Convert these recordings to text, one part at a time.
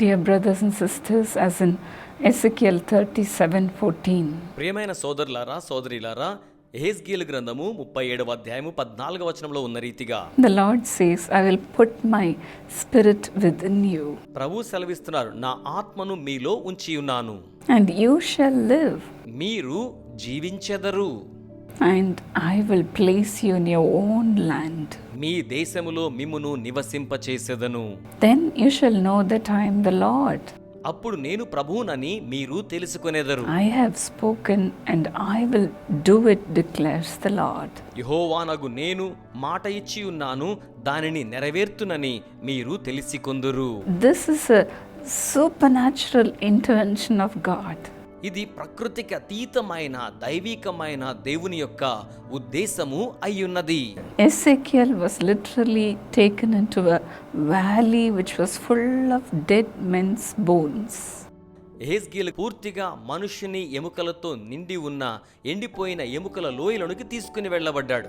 Dear brothers and sisters as in Ezekiel thirty seven fourteen ప్రియమైన సోదరులారా సోదరిలారా ఎహెస్కేల్ గ్రంథము ముప్పై ఏడవ అధ్యాయము పద్నాలుగు వచనంలో ఉన్న రీతిగా. The Lord says I will put my spirit within you ప్రభు సెలవిస్తున్నారు నా ఆత్మను మీలో ఉంచి ఉన్నాను అండ్ యూ షెల్ లివ్ మీరు జీవించెదరు. And I will place you in your own land మీ దేశములో మిమ్మును నివసింప చేసెదను then you shall know that I am the Lord అప్పుడు నేను ప్రభువునని మీరు తెలుసుకునేదరు. I have spoken and I will do it declares the Lord యెహోవానగు నేను మాట ఇచ్చి ఉన్నాను దానిని నెరవేర్తునని మీరు తెలుసుకొందురు. This is a supernatural intervention of God ఇది ప్రకృతికి అతీతమైన దైవికమైన దేవుని యొక్క ఉద్దేశము అయ్యున్నది. Ezekiel was literally taken in valley which was full of dead men's bones Ezekiel పూర్తిగా మనుషుని ఎముకలతో నిండి ఉన్న ఎండిపోయిన ఎముకల లోయలోనికి తీసుకుని వెళ్ళబడ్డాడు.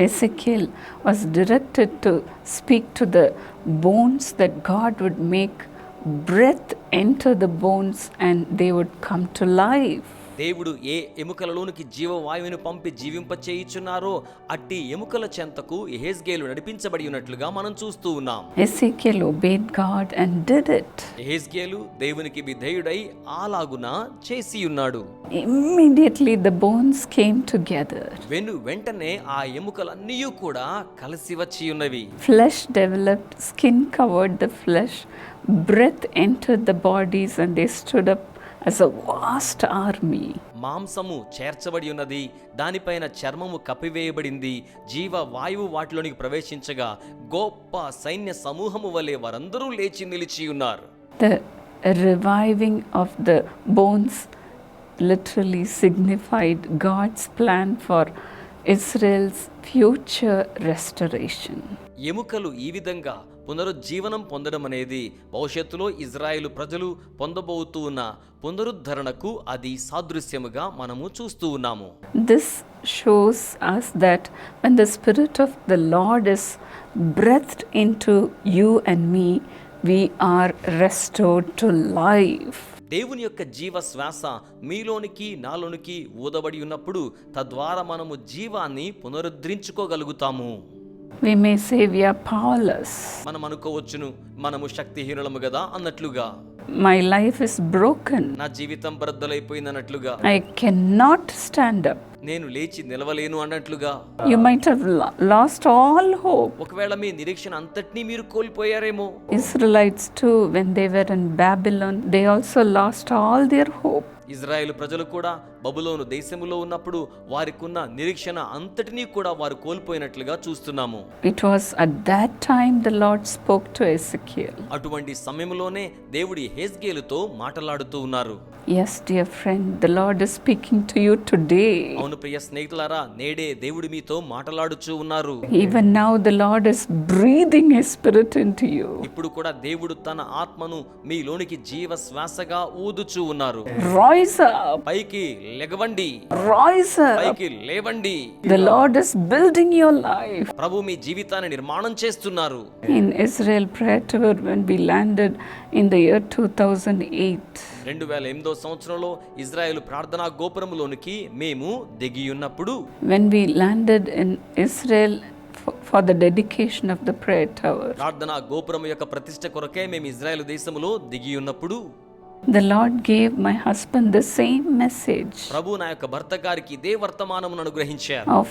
Ezekiel was directed to speak to the bones that God would make breath enter the bones and they would come to life. దేవుడు ఏ ఎముకలలోనికి జీవవాయువుని పంపి జీవింపచేయుచున్నారో అట్టి ఎముకల చెంతకు ఎహెస్గేలు నడిపించబడి ఉన్నట్లుగా మనం చూస్తూ ఉన్నాం. Ezekiel obeyed God and did it దేవునికి విధేయుడై ఆలాగున చేసి ఉన్నాడు immediately the bones came together వెను వెంటనే ఆ ఎముకలన్నీ కూడా కలిసి వచ్చి ఉన్నవి flesh developed skin covered the flesh breath enter the bodies and they stood up as a vast army. మాంసము చేర్చబడి ఉన్నది దానిపైన చర్మము కప్పివేయబడింది జీవ వాయువు వాటిలోనికి ప్రవేశించగా గొప్ప సైన్య సమూహము వలె వారందరూ లేచి నిలిచి ఉన్నారు The reviving of the bones literally signified God's plan for Israel's future restoration. ఎముకలు ఈ విధంగా పునరుజ్జీవనం పొందడం అనేది భవిష్యత్తులో ఇజ్రాయేలు ప్రజలు పొందబోతూ ఉన్న పునరుద్ధరణకు అది సాదృశ్యముగా మనము చూస్తూ ఉన్నాము This shows us that when the Spirit of the Lord is breathed into you and me, we are restored to life. దేవుని యొక్క జీవ శ్వాస మీలోనికి నాలోనికి ఊదబడి ఉన్నప్పుడు తద్వారా మనము జీవాన్ని పునరుద్ధరించుకోగలుగుతాము We may say we are powerless. మనం అనుకోవచ్చును మనము శక్తిహీనులము కదా అన్నట్లుగా My life is broken. నా జీవితం బద్దలైపోయింది అన్నట్లుగా I cannot stand up. నేను లేచి నిలవలేను అన్నట్లుగా You might have lo- lost all hope. ఒకవేళ మీ నిరీక్షణ అంతటినీ మీరు కోల్పోయారేమో Israelites, too, when they were in Babylon, they also lost all their hope. Israel ప్రజలు కూడా బబులోను దేశములో ఉన్నప్పుడు వారికున్న నిరీక్షణ అంతటినీ కూడా వారు కోల్పోయినట్లుగా చూస్తున్నాము It was at that time the Lord spoke to Ezekiel. అటువంటి సమయంలోనే దేవుడి హేజ్గేలుతో మాట్లాడుతూ ఉన్నారు Yes, dear friend, the Lord is speaking to you today. అవును ప్రియ స్నేహితులారా నేడే దేవుడు మీతో మాట్లాడుచూ ఉన్నారు Even now, the Lord is breathing His Spirit into you. ఇప్పుడు కూడా దేవుడు తన ఆత్మను మీలోనికి జీవ శ్వాసగా ఊదుచూ ఉన్నారు Rise up, పైకి లెగవండి rise up. పైకి లేవండి The Lord is building your life. ప్రభు మీ జీవితాన్ని నిర్మాణం చేస్తున్నారు In Israel Prayer Tower, when we landed in the year 2008, రెండు వేల ఎనిమిదో సంవత్సరంలో ఇజ్రాయెల్ ప్రార్థనా గోపురంలోనికి మేము దిగి ఉన్నప్పుడు when we landed in Israel for, for the dedication of the prayer tower, ప్రార్థనా గోపురం యొక్క ప్రతిష్ట కొరకే మేము ఇజ్రాయెల్ దేశంలో దిగి ఉన్నప్పుడు the Lord gave my husband the same message ప్రభు నా యొక్క భర్త గారికి ఇదే వర్తమానమును అనుగ్రహించారు. of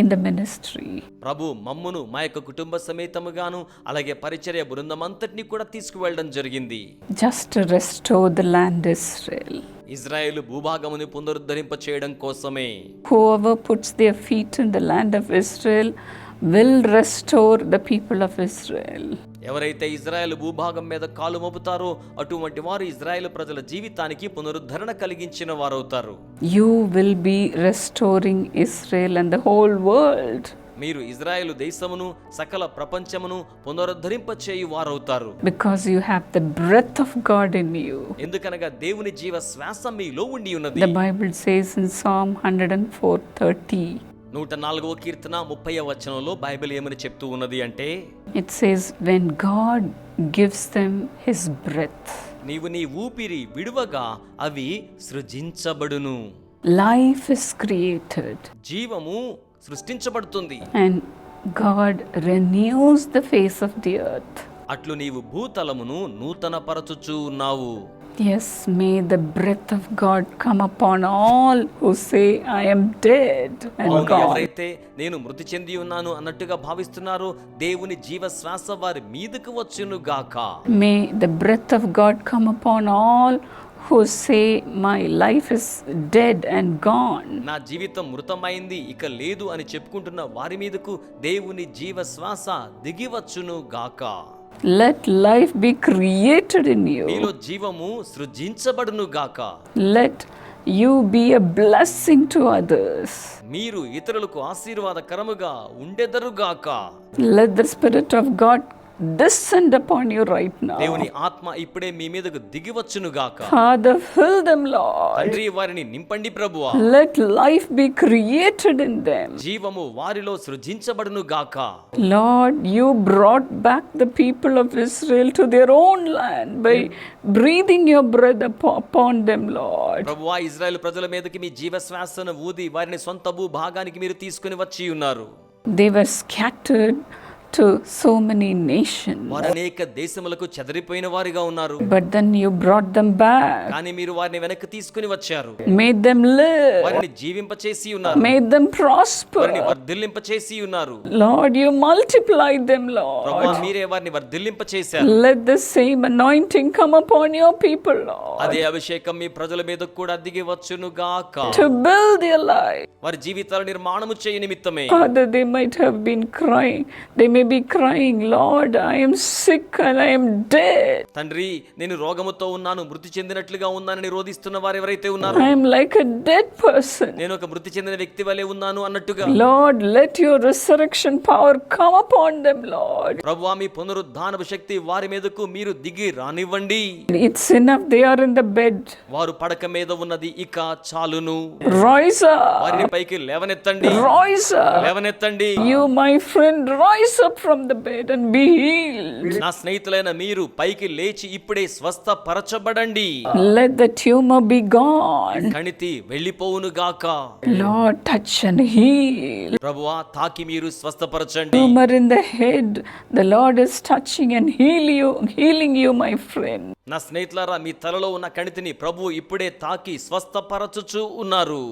ఇన్ ద మినిస్ట్రీ ప్రభు మమ్మును మా యొక్క కుటుంబ సమేతముగాను అలాగే పరిచర్య బృందం అంతటిని కూడా తీసుకువెళ్ళడం జరిగింది. Just restore the land Israel Israel భూభాగముని పునరుద్ధరింప చేయడం కోసమే. Whoever puts their feet in the land of Israel will restore the people of Israel ఎవరైతే ఇజ్రాయెల్ భూభాగం మీద కాలు మోపుతారో అటువంటి వారు ఇజ్రాయెల్ ప్రజల జీవితానికి పునరుద్ధరణ కలిగించిన వారవుతారు You will be restoring Israel and the whole world. మీరు ఇజ్రాయేలు దేశమును సకల ప్రపంచమును పునరుద్ధరింప చేయు వారవుతారు because you have the breath of God in you. ఎందుకనగా దేవుని జీవ శ్వాస మీలో ఉండి ఉన్నది The Bible says in Psalm 104:30, నూట నాలుగవ కీర్తన ముప్పై వచనంలో బైబిల్ ఏమని చెప్తూ ఉన్నది అంటే it says, When God gives them his breath, నీవు నీ ఊపిరి విడువగా అవి సృజించబడును. life is created జీవము సృష్టించబడుతుంది. and God renews the face of the earth. అట్లు నీవు భూతలమును నూతన పరచుచూ ఉన్నావు. Yes, may the breath of God come upon all who say, I am dead and gone. ఎవరైతే నేను మృతి చెంది ఉన్నాను అన్నట్టుగా భావిస్తున్నారో దేవుని జీవ శ్వాస వారి మీదకు వచ్చును గాక May the breath of God come upon all who say, My life is dead and gone. నా జీవితం మృతమైంది ఇక లేదు అని చెప్పుకుంటున్న వారి మీదకు దేవుని జీవ శ్వాస దిగివచ్చును గాక Let life be created in you. మీలో జీవము సృజించబడును గాక Let you be a blessing to others. మీరు ఇతరులకు ఆశీర్వాదకరముగా ఉండెదరుగాక Let the Spirit of God descend upon you right now. దేవుని ఆత్మ ఇప్పుడే మీ మీదకు దిగివచ్చును గాక Father, fill them, Lord. తండ్రి వారిని నింపండి ప్రభువా Let life be created in them. జీవము వారిలో సృజించబడును గాక Lord, you brought back the people of Israel to their own land by breathing your breath upo- upon them, Lord. ప్రభువా ఇజ్రాయెల్ ప్రజల మీదకి మీ జీవ శ్వాసను ఊది వారిని సొంత భూభాగానికి మీరు తీసుకుని వచ్చి ఉన్నారు They were scattered to so many nations, వారు అనేక దేశములకు చెదరిపోయిన వారిగా ఉన్నారు but then you brought them back, కానీ మీరు వారిని వెనక్కి తీసుకుని వచ్చారు made them live, వారిని జీవింపచేసి ఉన్నారు made them వారిని prosper. వర్ధిల్లింపచేసి ఉన్నారు Lord, you multiplied them, Lord. ప్రభువా మీరే వారిని వర్ధిల్లింపచేశారు Let the same anointing come upon your people, Lord, అదే అభిషేకం మీ ప్రజల మీద కూడా దిగి వచ్చును గాక to build their life. వారి జీవితాల నిర్మాణము చేయ నిమిత్తమే Father, they might have been crying. They may be crying, Lord, I am sick and I am dead. తండ్రి నేను రోగముతో ఉన్నాను మృతి చెందినట్లుగా ఉన్నానని రోధిస్తున్న వారు ఎవరైతే ఉన్నారు am like a dead person. నేను ఒక మృతి చెందిన వ్యక్తి వలె ఉన్నాను అన్నట్టుగా Lord, let your resurrection power come upon them, Lord. ప్రభువా మీ పునరుద్ధానపు శక్తి వారి మీదకు మీరు దిగి రానివ్వండి It's enough, they are in the bed. వారు పడక మీద ఉన్నది ఇక చాలును up, వారిని పైకి లేవనెత్తండి up. లేవనెత్తండి You, my friend, rise up from the bed and be healed. నా స్నేహితులైన మీరు పైకి లేచి ఇప్పుడే స్వస్థపరచబడండి Let the tumor be gone. కణితి వెళ్ళిపోవును గాక Lord, touch and heal. ప్రభువా తాకి మీరు స్వస్థపరచండి tumor in the head. The Lord is touching and heal you, healing you, my friend. నా స్నేహితులారా మీ తలలో ఉన్న కణితిని ప్రభు ఇప్పుడే తాకి స్వస్థపరచుచు ఉన్నారు.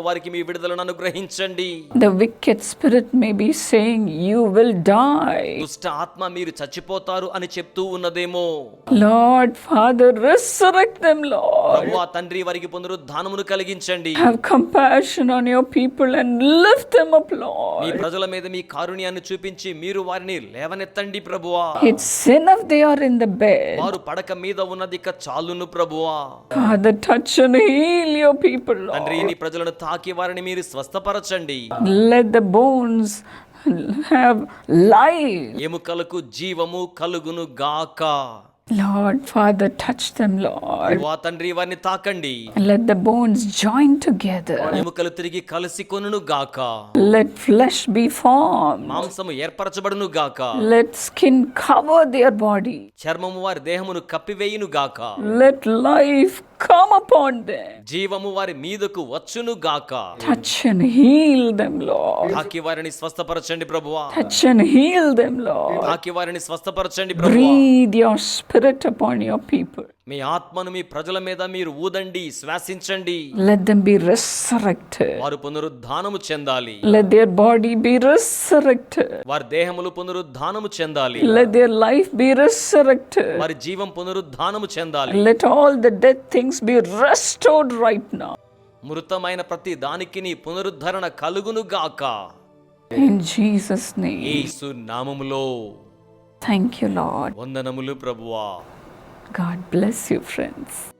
వారికి మీ విడుదలను అనుగ్రహించండి. The wicked spirit may be saying you will die దుష్ట ఆత్మ మీరు చచ్చిపోతారు అని చెప్తూ ఉన్నదేమో. Lord Father resurrect them Lord తండ్రి వారికి పునరుద్ధానమును కలిగించండి. Have compassion on your people and lift them up Lord మీద మీ కారుణ్యాన్ని చూపించి మీరు వారిని లేవనెత్తండి ప్రభువా It's enough they are in the bed. వారు పడక మీద ఉన్నది ఇక చాలును ప్రభువా touch and heal your people, Lord. తండ్రి నీ ప్రజలను తాకి వారిని మీరు స్వస్థపరచండి Let the bones have life. ఎముకలకు జీవము కలుగును గాక Lord, Father, touch them, Lord. ప్రభువా తండ్రి వారిని తాకండి And let the bones join together. ఎముకలు తిరిగి కలిసి కొనును గాక Let flesh be formed. మాంసము ఏర్పరచబడును గాక Let skin cover their body. చర్మము వారి దేహమును కప్పివేయును గాక Let life come upon them. జీవము వారి మీదకు వచ్చును గాక Touch and heal them, Lord. తాకి వారిని స్వస్థపరచండి ప్రభువా Touch and heal them, Lord. తాకి వారిని స్వస్థపరచండి ప్రభువా Breathe your spirit upon your people మీ ఆత్మను మీ ప్రజల మీద మీరు ఊదండి శ్వాసించండి. లెట్ దెం బి రెసరెక్టెడ్ వారు పునరుద్ధానము చెందాలి. Let their body be resurrected వారి దేహములు పునరుద్ధానము చెందాలి. Let their life be resurrected వారి జీవం పునరుద్ధానము చెందాలి. Let all the death things be restored right now మృతమైన ప్రతి దానికి నీ పునరుద్ధరణ కలుగును గాక. ఇన్ జీసస్ నేమ్ యేసు నామములో. Thank you, Lord. వందనములు ప్రభువా God bless you, friends.